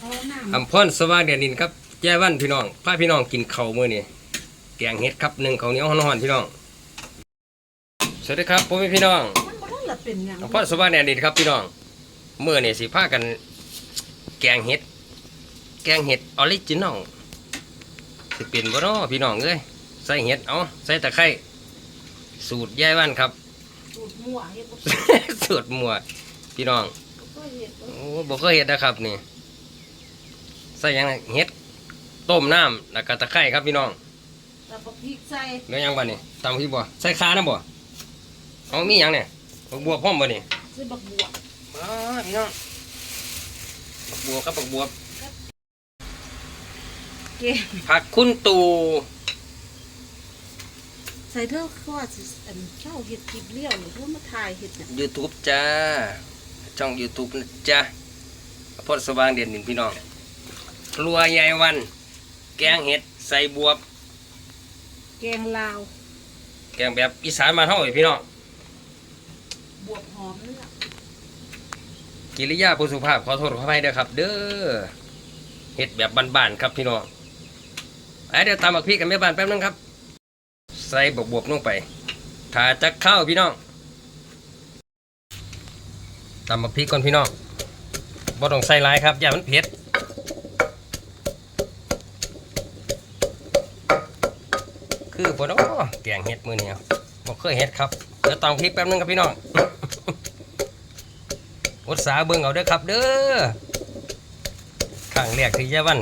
เอาน้ำอำพรสว่างเดือนดินครับแจ้วันพี่น้องพาพี่น้องกินข้าวมื้อนี้แกงเห็ดครับหนึ่งข้าวเหนียวฮ้อนๆพี่น้องสวัสดีครับผมเป็นพี่น้องมันบ่ได้ละเป็นหยังอำพรสว่างเดือนดินครับพี่น้องมื้อนี้สิพากัน แกงเห็ด แกงเห็ดออริจินอลสิเป็นบ่เนาะพี่น้องเอ้ยใส่เห็ดเอาใส่ตะไคร้สูตรยายวันครับ สูตรมั่วเฮ็ดบ่สูตรหมวดพี่น้องเคยเฮ็ดบ่โอ้บ่เคยเห็ดนะครับนี่ ใส่หยังไงเห็ดต้มน้ำแล้วก็ตะไคร้ครับพี่น้องแต่บ่พริกใส่แล้วหยังบ่นี่ตำพี่บ่ใส่ขานะบ่เอามีหยังเนี่ยบักบวบพร้อมบ่นี่ใส่บักบวบอ๋อพี่น้องบักบวบครับบักบวบเก่งผักคุณตูใส่เท่าคือว่าสิอันเจ้าเฮ็ดคลิปเลี้ยวหรือเพิ่นมาถ่ายเฮ็ดหยัง YouTube จ้าช่อง YouTube นะจ้าพดสว่างเด่นดินพี่น้อง ครัวยายวัน แกงเห็ดใส่บวบ แกงลาว แกงแบบอีสานมานเฮาอีกพี่น้องบวบหอมเนื้อกิริยาผู้สุภาพขอโทษขออภัยด้วยครับ เด้อเห็ดแบบบ้านๆครับพี่น้องไอ้เดี๋ยวตามบักพริกกันแม่บ้านแป๊บนึงครับ ใส่บวบๆลงไปถ้าจะเข้าวพี่น้องตามบักพริกก่อนพี่น้องบ่ต้องใส่หลายครับอย่ามันเผ็ด คือบ่เนาะแกงเห็ดมื้อนี้บ่เคยเห็ดครับเดี๋ยวตามพริกแป๊บนึงครับพี่น้องอุตสาห์เบิ่งเอาเด้อครับ เด้อข้างแรกที่ยาวัน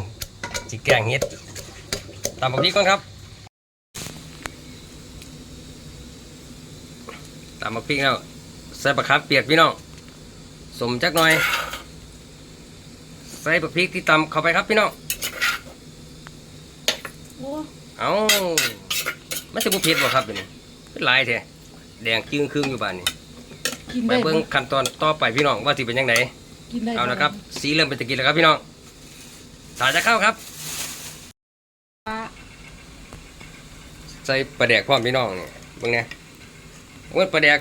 สิแกงเห็ดตามบักพริกก่อนครับตามบักพริกแล้วใส่บักคับเปียกพี่น้องสมจักหน่อย ใส่บักพริกที่ตำเข้าไปครับพี่น้องโอ้เอา ไม่ใช่บุเผ็ดบ่ครับเดี๋ยวนี้เป็นหลายแท้แดงจึงครึ่งอยู่บ้านนี่กินไปได้เบิ่งขั้นตอนต่อไปพี่น้องว่าสิเป็นยังไงกินได้เอานะครับ สีเริ่มเป็นตะกี้แล้วครับพี่น้องสาจะเข้าครับปลาใส่ปลาแดกพร้อมพี่น้องเนี่ยเบิ่งเนี่ยโอ้ยปลาแดก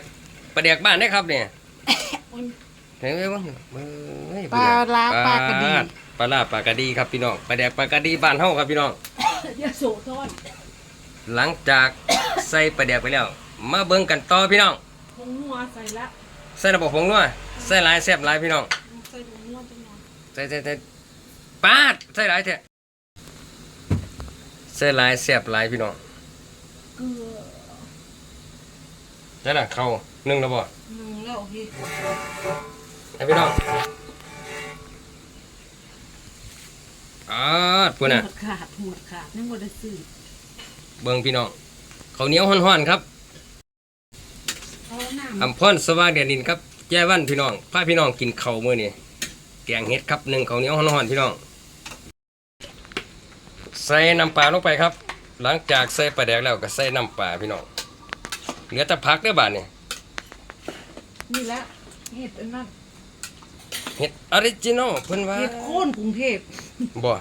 ปลาแดกบ้านได้ครับเนี่ยเห็นไหมเบิ่งเอ้ยปลาลาปลากระดี ปลาลาปลากระดีครับพี่น้องปลาแดกปลากระดีบ้านเฮาครับพี่น้อง ยาโสธร หลังจากใส่ปลาแดกไปแล้ว มาเบิ่งกันต่อพี่น้องผงนัวใส่ละใส่ระบบผงนัวใส่หลายแซ่บหลายพี่น้องใส่ผงนัวจังหน่อยใส่ใส่ใส่ปาดใส่หลายแท้ใส่หลายแซ่บหลายพี่น้องเกลือนั่นน่ะเข้านึ่งแล้วบ่หนึ่งแล้วโอเคให้พี่น้องอ่าปุ่นน่ะหัวขาดหัวขาดยังบ่ได้ซื้อ เบิ่งพี่น้องข้าวเหนียวฮ้อนๆครับเอาน้ำอำพรสว่างเดือนดินครับแจ้วันพี่น้องพาพี่น้องกินข้าวมื้อนี้แกงเห็ดครับหนึ่งข้าวเหนียวฮ้อนๆพี่น้อง ใส่น้ำปลาลงไปครับ หลังจากใส่ปลาแดกแล้วก็ใส่น้ำปลาพี่น้องเหลือแต่ผักเด้อบาดนี่นี่แหละเห็ดอันนั้นเห็ดออริจินอลเพิ่นว่าเห็ดโค่นกรุงเทพบ่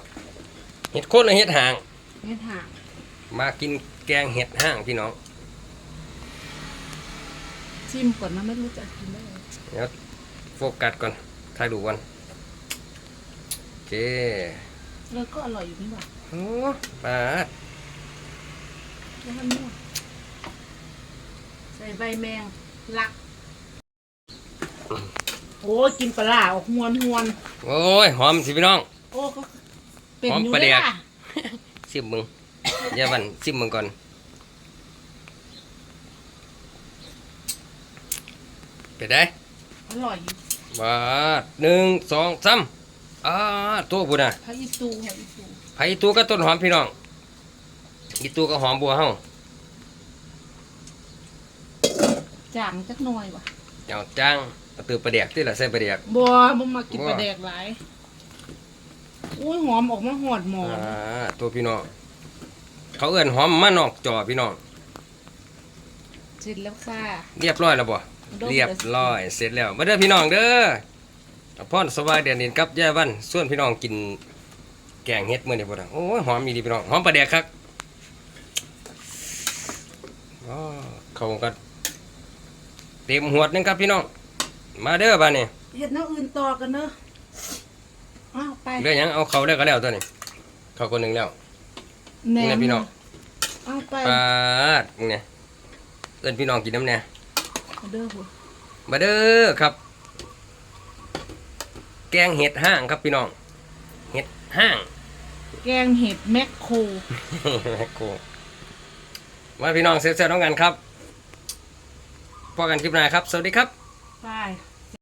เห็ดโคนหรือเห็ดหางเห็ดห่าง มากินแกงเห็ดห้างพี่น้อง ชิมก่อนนะไม่รู้จะกินได้ไหมเดี๋ยวโฟกัสก่อนถ่ายรูปก่อนโอเคแล้วก็อร่อยอยู่นี่หว่าโอ้ปาดแล้วมันนัวใส่ใบแมงลัก โอ้ยกินปลาร้าออกหวนหวนโอ้ย หอมสิพี่น้อง โอ้ก็เป็นหอมอยู่ปลาแดได้กล่ะซิมมึง อย่าบันซิมมึงก่อนไปได้อร่อยอยู่บาดหนึ่งสองสามอ่าตัวบุญน่ะพระอิตูพระอิตูไผ่ตัวก็ต้นหอมพี่น้องอีตัวก็หอมบัวเฮาจางจักหน่อยว่ะเอาจ้างเอาตือปลาแดกที่ละใส่ปลาแดกบัวมันมากินบัวปลาแดกหลายอุ้ยหอมออกมาหอดหมออ่านตัวพี่น้อง เขาเอื้อนหอมมานอกจอพี่น้องเสร็จแล้วค่ะ เรียบร้อยแล้วบ่ดมเรียบร้อยเสร็จแล้วมาเด้อพี่น้องเด้อเอาพรสบายเดือนนี้กับย่าวันส่วนพี่น้องกินแกงเฮ็ดมื้อนี้บ่ดังโอ้ยหอมมีดีพี่น้องหอมปลาแดกครับอ๋อเขาก็เต็มหวดหนึงครับพี่น้องมาเด้อบ้านนี้เห็ดน้ำอื่นต่อกันเนอะอ้าวไปเรื่องหยังเอาเขาได้ก็แล้วตัวนี้เขาคนหนึ่งแล้ว แหนนี่มนะพี่น้องเอาไปปาดเนี่ยเอิ้นพี่น้องกินน้ำเนี่ยเอาเด้อหัวมาเด้อครับ แกงเห็ดห้างครับพี่น้อง เห็ดห้าง แกงเห็ดแมคโครแม่โกมาพี่น้องเซฟๆน้องกันครับพอกันคลิปหน้าครับ สวัสดีครับ ไป